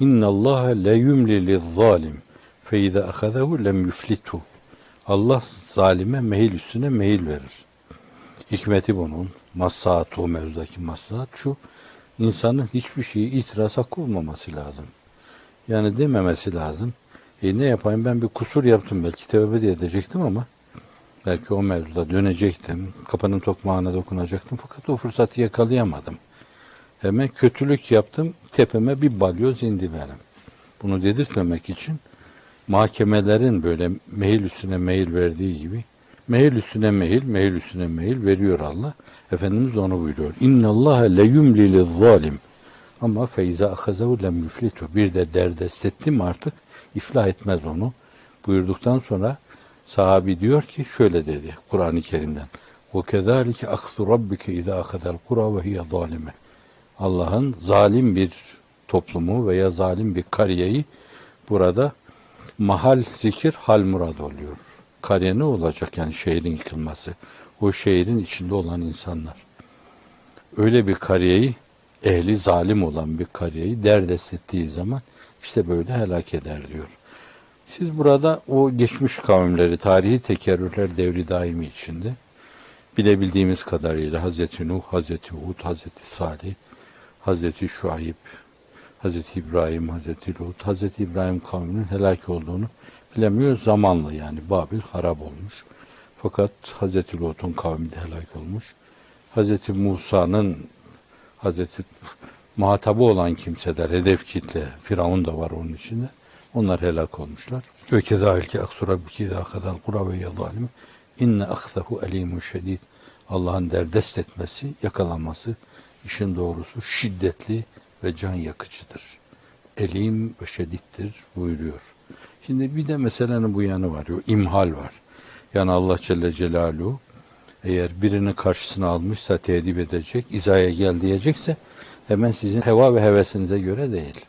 İnna Allah la yumli liz-zalim fe iza ahazahu lem yuflitu. Allah zalime mehil üstüne mehil verir. Hikmeti bunun. Maslahat o mevzudaki maslahat şu. insanın hiçbir şeyi itiraz hakkı lazım. Yani dememesi lazım. E ne yapayım ben bir kusur yaptım belki tövbe de edecektim ama belki o mevzuda dönecektim. Kapının tokmağına dokunacaktım fakat o fırsatı yakalayamadım. Hemen kötülük yaptım. Tepeme bir balyoz indi benim. Bunu dedirtmemek için mahkemelerin böyle mehil üstüne mehil verdiği gibi mehil üstüne mehil, mehil üstüne mehil veriyor Allah. Efendimiz onu buyuruyor. İnna Allah le yumli zalim. Ama feyza ahazahu lem yuflitu. Bir de derdest etti mi artık iflah etmez onu. Buyurduktan sonra sahabi diyor ki şöyle dedi Kur'an-ı Kerim'den. Ve kezalike aksu rabbike izâ akadel kura ve hiye zalime. Allah'ın zalim bir toplumu veya zalim bir kariyeyi burada mahal zikir hal murad oluyor. Kariye ne olacak yani şehrin yıkılması? O şehrin içinde olan insanlar. Öyle bir kariyeyi ehli zalim olan bir kariyeyi derdest ettiği zaman işte böyle helak eder diyor. Siz burada o geçmiş kavimleri, tarihi tekerrürler devri daimi içinde bilebildiğimiz kadarıyla Hazreti Nuh, Hazreti Hud, Hazreti Salih, Hazreti Şuayb, Hazreti İbrahim, Hazreti Lut, Hazreti İbrahim kavminin helak olduğunu bilemiyoruz. Zamanla yani Babil harap olmuş. Fakat Hazreti Lut'un kavmi de helak olmuş. Hazreti Musa'nın Hazreti muhatabı olan kimseler, hedef kitle, Firavun da var onun içinde. Onlar helak olmuşlar. Ve kezalike aksura biki da kadar kura ve zalim. İnne aksahu elimun şedid. Allah'ın derdest etmesi, yakalanması işin doğrusu şiddetli ve can yakıcıdır. Elim ve şedittir buyuruyor. Şimdi bir de meselenin bu yanı var. O imhal var. Yani Allah Celle Celaluhu eğer birini karşısına almışsa tedip edecek, izaya gel diyecekse hemen sizin heva ve hevesinize göre değil.